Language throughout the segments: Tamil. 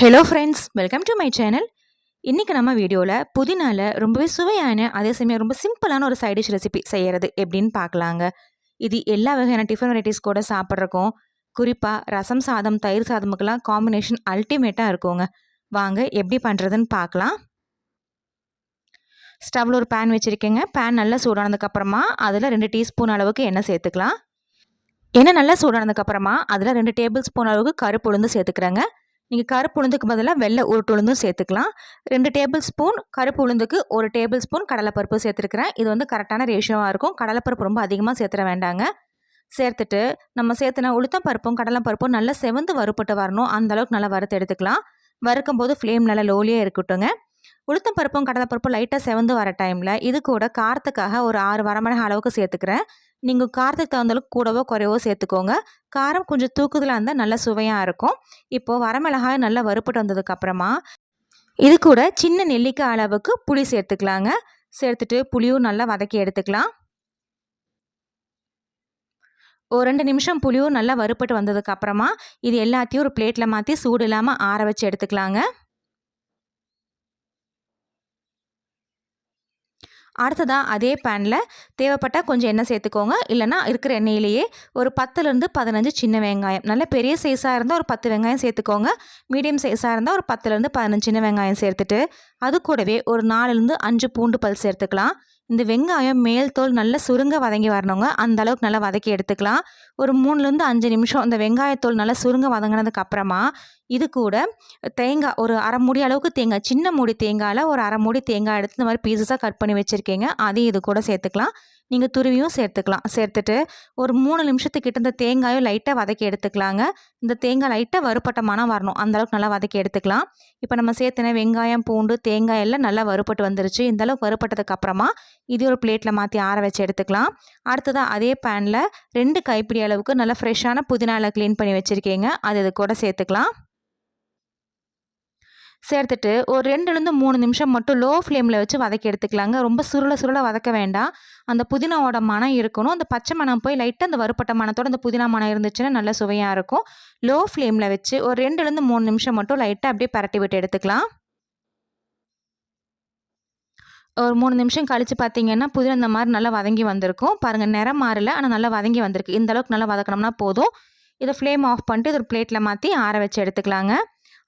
Hello friends welcome to my channel இன்றைக்கி நம்ம வீடியோவில் புதினால ரொம்பவே சுவையான அதே சமயம் ரொம்ப சிம்பிளான ஒரு சைடிஷ் ரெசிபி செய்கிறது எப்படின்னு பார்க்கலாங்க. இது எல்லா வகையான டிஃபன் வெரைட்டிஸ் கூட சாப்பிட்றக்கும் குறிப்பாக ரசம் சாதம் தயிர் சாதமுக்கெல்லாம் காம்பினேஷன் அல்டிமேட்டாக இருக்குங்க. வாங்க எப்படி பண்ணுறதுன்னு பார்க்கலாம். ஸ்டவ்வில் ஒரு பேன் வச்சுருக்கேங்க. பேன் நல்லா சூடானதுக்கப்புறமா அதில் ரெண்டு டீஸ்பூன் அளவுக்கு எண்ணெய் சேர்த்துக்கலாம். எண்ணெய் நல்லா சூடானதுக்கப்புறமா அதில் ரெண்டு டேபிள் ஸ்பூன் அளவுக்கு கருப்பு உளுந்து சேர்த்துக்கிறேங்க. நீங்கள் கருப்பு உளுந்துக்கு பதிலாக வெள்ளை உருட்டு உளுந்தும் சேர்த்துக்கலாம். ரெண்டு டேபிள் ஸ்பூன் கருப்பு உளுந்துக்கு ஒரு டேபிள் ஸ்பூன் கடலைப்பருப்பு சேர்த்துருக்குறேன். இது வந்து கரெக்டான ரேஷியோவாக இருக்கும். கடலைப்பருப்பு ரொம்ப அதிகமாக சேர்த்துட வேண்டாங்க. சேர்த்துட்டு நம்ம சேர்த்துனா உளுத்தம் பருப்பும் கடலைப்பருப்பும் நல்லா செவந்து வறுப்பட்டு வரணும். அந்த அளவுக்கு நல்லா வறுத்து எடுத்துக்கலாம். வறுக்கும் போது ஃப்ளேம் நல்லா லோலியாக இருக்கட்டுங்க உளுத்தம் பருப்பும் கடலைப்பருப்பும் லைட்டாக செவந்து வர டைமில் இது கூட காரத்துக்காக ஒரு ஆறு வரமிளகா அளவுக்கு சேர்த்துக்கிறேன். நீங்கள் காரத்துக்கு தகுந்தளவுக்கு கூடவோ குறைவோ சேர்த்துக்கோங்க. காரம் கொஞ்சம் தூக்குதலாக இருந்தால் நல்லா சுவையாக இருக்கும். இப்போது வரமிளகாய் நல்லா வறுப்பட்டு வந்ததுக்கப்புறமா இது கூட சின்ன நெல்லிக்காய் அளவுக்கு புளி சேர்த்துக்கலாங்க. சேர்த்துட்டு புளியும் நல்லா வதக்கி எடுத்துக்கலாம். ஒரு ரெண்டு நிமிஷம் புளியும் நல்லா வறுப்பட்டு வந்ததுக்கப்புறமா இது எல்லாத்தையும் ஒரு பிளேட்டில் மாற்றி சூடு இல்லாமல் ஆற வச்சு எடுத்துக்கலாங்க. அடுத்ததாக அதே பேனில் தேவைப்பட்டால் கொஞ்சம் எண்ணெய் சேர்த்துக்கோங்க. இல்லைனா இருக்கிற எண்ணெயிலேயே ஒரு பத்துலேருந்து பதினஞ்சு சின்ன வெங்காயம். நல்ல பெரிய சைஸாக இருந்தால் ஒரு பத்து வெங்காயம் சேர்த்துக்கோங்க. மீடியம் சைஸாக இருந்தால் ஒரு பத்துலேருந்து பதினஞ்சு சின்ன வெங்காயம் சேர்த்துட்டு அது கூடவே ஒரு நாலுலேருந்து அஞ்சு பூண்டு பல் சேர்த்துக்கலாம். இந்த வெங்காயம் மேல் தோல் நல்லா சுருங்க வதங்கி வரணுங்க. அந்த அளவுக்கு நல்லா வதக்கி எடுத்துக்கலாம். ஒரு மூணுலேருந்து அஞ்சு நிமிஷம் இந்த வெங்காயத்தோல் நல்லா சுருங்க வதங்கினதுக்கு அப்புறமா இது கூட தேங்காய் ஒரு அரை மூடி அளவுக்கு தேங்காய் சின்ன மூடி தேங்காயில் ஒரு அரை மூடி தேங்காய் எடுத்து இந்த மாதிரி பீசஸாக கட் பண்ணி வச்சுருக்கீங்க. அதையும் இது கூட சேர்த்துக்கலாம். நீங்கள் துருவியும் சேர்த்துக்கலாம். சேர்த்துட்டு ஒரு மூணு நிமிஷத்துக்கிட்ட இந்த தேங்காயும் லைட்டாக வதக்கி எடுத்துக்கலாங்க. இந்த தேங்காய் லைட்டாக வறுப்பட்ட மனம் வரணும். அந்தளவுக்கு நல்லா வதக்கி எடுத்துக்கலாம். இப்போ நம்ம சேர்த்துன வெங்காயம் பூண்டு தேங்காய் எல்லாம் நல்லா வறுப்பட்டு வந்துருச்சு. இந்தளவுக்கு வறுப்பட்டதுக்கு அப்புறமா இது ஒரு பிளேட்டில் மாற்றி ஆற வச்சு எடுத்துக்கலாம். அடுத்ததாக அதே பேனில் ரெண்டு கைப்பிடி அளவுக்கு நல்லா ஃப்ரெஷ்ஷான புதினாவில் க்ளீன் பண்ணி வச்சுருக்கீங்க. அது இது கூட சேர்த்துக்கலாம். சேர்த்துட்டு ஒரு ரெண்டுலேருந்து மூணு நிமிஷம் மட்டும் லோ ஃப்ளேமில் வச்சு வதக்கி எடுத்துக்கலாங்க. ரொம்ப சுருள சுருள வதக்க வேண்டாம். அந்த புதினாவோட மனம் இருக்கணும். அந்த பச்சை மனம் போய் லைட்டாக அந்த வறுப்பட்ட மனத்தோட அந்த புதினா மனம் இருந்துச்சுன்னா நல்ல சுவையாக இருக்கும். லோ ஃப்ளேமில் வச்சு ஒரு ரெண்டுலேருந்து மூணு நிமிஷம் மட்டும் லைட்டாக அப்படியே பரட்டி விட்டு எடுத்துக்கலாம். ஒரு மூணு நிமிஷம் கழித்து பார்த்தீங்கன்னா புதினா இந்த மாதிரி நல்லா வதங்கி வந்திருக்கும். பாருங்கள் நிறம் மாறல ஆனால் நல்லா வதங்கி வந்திருக்கு. இந்த அளவுக்கு நல்லா வதக்கணும்னா போதும். இதை ஃப்ளேம் ஆஃப் பண்ணிட்டு இது ஒரு பிளேட்டில் மாற்றி ஆற வச்சு எடுத்துக்கலாங்க.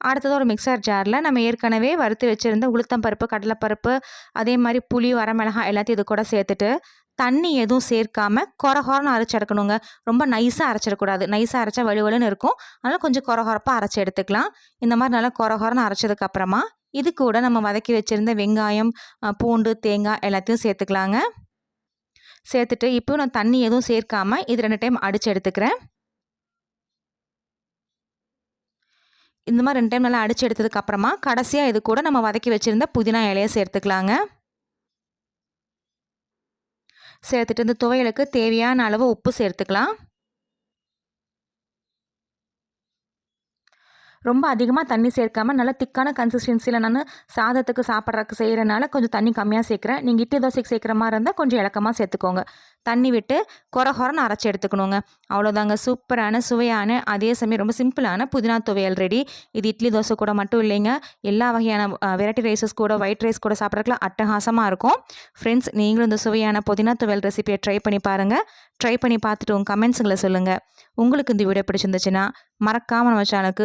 அடுத்தது ஒரு மிக்சர் ஜாரில் நம்ம ஏற்கனவே வறுத்து வச்சுருந்த உளுத்தம்பருப்பு கடலைப்பருப்பு அதே மாதிரி புளி வரமிளகாய் எல்லாத்தையும் இது கூட சேர்த்துட்டு தண்ணி எதுவும் சேர்க்காம கொரகொரன்னு அரைச்சி எடுக்கணுங்க. ரொம்ப நைஸாக அரைச்சிடக்கூடாது. நைஸாக அரைச்சா வலுவலுன்னு இருக்கும். அதனால் கொஞ்சம் கொரகொரப்பாக அரைச்சி எடுத்துக்கலாம். இந்த மாதிரி நல்லா கொரகொரன்னு அரைச்சதுக்கப்புறமா இது கூட நம்ம வதக்கி வச்சுருந்த வெங்காயம் பூண்டு தேங்காய் எல்லாத்தையும் சேர்த்துக்கலாங்க. சேர்த்துட்டு இப்போ நான் தண்ணி எதுவும் சேர்க்காமல் இது ரெண்டு டைம் அடித்து எடுத்துக்கிறேன். இந்த மாதிரி ரெண்டு டைம் நல்லா அடித்து எடுத்ததுக்கப்புறமா கடைசியாக இது கூட நம்ம வதக்கி வச்சுருந்த புதினா இலையை சேர்த்துக்கலாங்க. சேர்த்துட்டு இந்த துவையலுக்கு தேவையான அளவு உப்பு சேர்த்துக்கலாம். ரொம்ப அதிகமாக தண்ணி சேர்க்காம நல்லா திக்கான கன்சிஸ்டன்சியில் நான் சாதத்துக்கு சாப்பிட்றதுக்கு செய்கிறனால கொஞ்சம் தண்ணி கம்மியாக சேர்க்குறேன். நீங்கள் இட்லி தோசைக்கு சேர்க்குற மாதிரி இருந்தால் கொஞ்சம் இலக்கமாக சேர்த்துக்கோங்க. தண்ணி விட்டு குறை குறைன்னு அரைச்சி எடுத்துக்கணுங்க. அவ்வளோதாங்க சூப்பரான சுவையான அதே சமயம் ரொம்ப சிம்பிளான புதினா துவையல் ரெடி இது இட்லி தோசை கூட மட்டும் இல்லைங்க. எல்லா வகையான வெரைட்டி ரைஸஸ் கூட ஒயிட் ரைஸ் கூட சாப்பிட்றதுக்குலாம் அட்டகாசமாக இருக்கும். ஃப்ரெண்ட்ஸ் நீங்களும் இந்த சுவையான புதினா துவையல் ரெசிபியை ட்ரை பண்ணி பாருங்கள் ட்ரை பண்ணி பார்த்துட்டு உங்கள் கமெண்ட்ஸுங்களை சொல்லுங்கள் உங்களுக்கு இந்த வீடியோ பிடிச்சிருந்துச்சுன்னா மறக்காமல் நம்ம சேனலுக்கு